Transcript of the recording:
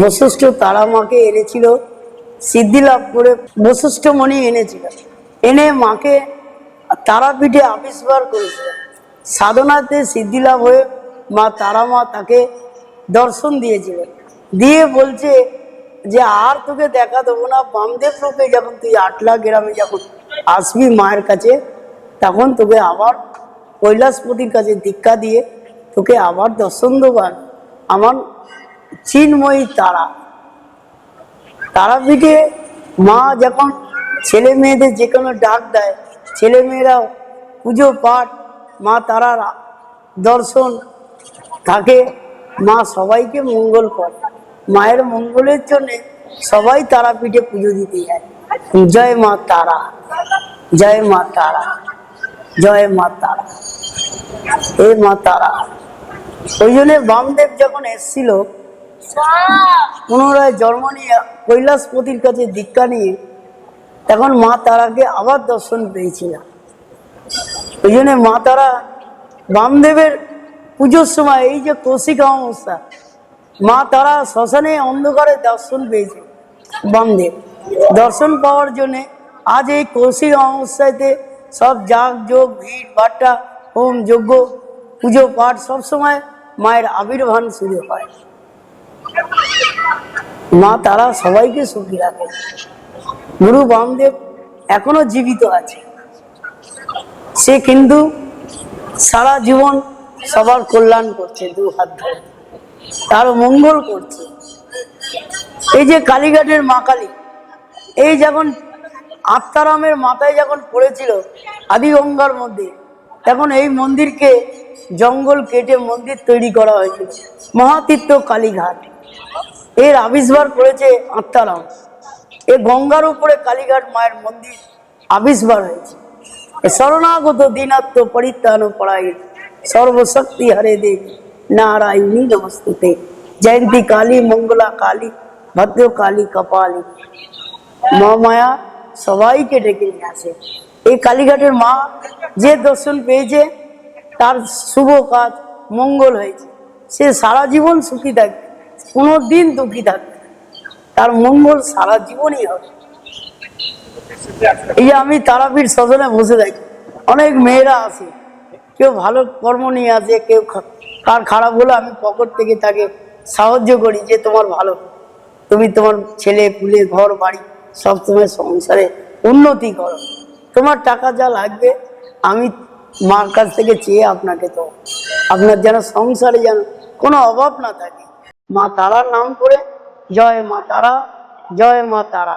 বশিষ্ঠ তারা মাকে এনেছিল, সিদ্ধি লাভ করে বশিষ্ঠ মণি এনেছিল। এনে মাকে তারাপীঠে আবিষ্কার করেছিল। সাধনাতে সিদ্ধি লাভ হয়ে মা তারা মা তাকে দর্শন দিয়েছিল। দিয়ে বলছে যে, আর তোকে দেখা দেবো না, বামদেব রূপে যখন তুই আটলা গ্রামে যখন আসবি মায়ের কাছে, তখন তোকে আবার কৈলাসপতির কাছে দীক্ষা দিয়ে তোকে আবার দর্শন দেবার আমার চিন্ময়ী তারা। তারাপীঠে মা যখন ছেলে মেয়েদের যে কোনো ডাক দেয় ছেলে মেয়েরাও পুজো পাঠ, মা তারার দর্শন থাকে। মা সবাইকে মঙ্গল করে। মায়ের মঙ্গলের জন্যে সবাই তারাপীঠে পুজো দিতে যায়। জয় মা তারা, জয় মা তারা, জয় মা তারা, এ মা তারা। ওই জন্য বামদেব যখন এসছিল পুনরায় জন্ম নিয়ে কৈলাসপতির কাছে দীক্ষা নিয়ে তখন মা তারাকে আবার দর্শন পেয়েছিলাম ওই জন্য মা তারা বামদেবের পুজোর সময় এই যে কৌশিক অবস্থা মা তারা শ্মশানে অন্ধকারে দর্শন পেয়েছে বামদেব দর্শন পাওয়ার জন্য আজ এই কৌশিক অমাবস্যাতে সব যাগ, যোগ, ভিড় বাট্টা হোম, যজ্ঞ, পুজো, পাঠ সব সময় মায়ের আবির্ভান শুরু হয়। মা, তারা সবাইকে সুখী রাখে। গুরু বামদেব এখনও জীবিত আছে। সে কিন্তু সারা জীবন সবার কল্যাণ করছে দু হাত ধরে। তার মঙ্গল করছে। এই যে কালীঘাটের মা কালী, এই যখন আত্মারামের মাথায় যখন পড়েছিল আদি গঙ্গার মধ্যে, তখন এই মন্দিরকে জঙ্গল কেটে মন্দির তৈরি করা হয়েছিল। মহাতীর্থ কালীঘাট। এর আবিষ্কার করেছে আত্মারাম এ গঙ্গার উপরে কালীঘাট মায়ের মন্দির আবিষ্কার হয়েছে। শরণাগত দিনাত্ম পরিত্রাণ পড়াই সর্বশক্তি হরে দেবী নারায়ণী নমস্তুতে। জয়ন্তী কালী, মঙ্গলা কালী, ভদ্র কালী, কপালী। মা মায়া সবাইকে ডেকে নিয়ে আসে। এই কালীঘাটের মা যে দর্শন পেয়েছে, তার শুভ কাজ মঙ্গল হয়েছে। সে সারা জীবন সুখী থাকবে। কোনো দিন দুঃখী থাকবে তার মঙ্গল সারা জীবনই হবে। এই আমি তারাপীঠ সদনে বসে থাকি, অনেক মেয়েরা আসে কেউ ভালো কর্ম নিয়ে আসে কেউ কার খারাপ হলে আমি পকেট থেকে তাকে সাহায্য করি যে তোমার ভালো তুমি তোমার ছেলে, পুলে, ঘর, বাড়ি সব তোমার সংসারে উন্নতি করো। তোমার টাকা যা লাগবে, আমি মার কাছ থেকে চেয়ে আপনাকে তো আপনার যেন সংসারে যেন কোনো অভাব না থাকে। মা তারার নাম করে জয় মা তারা জয় মা তারা।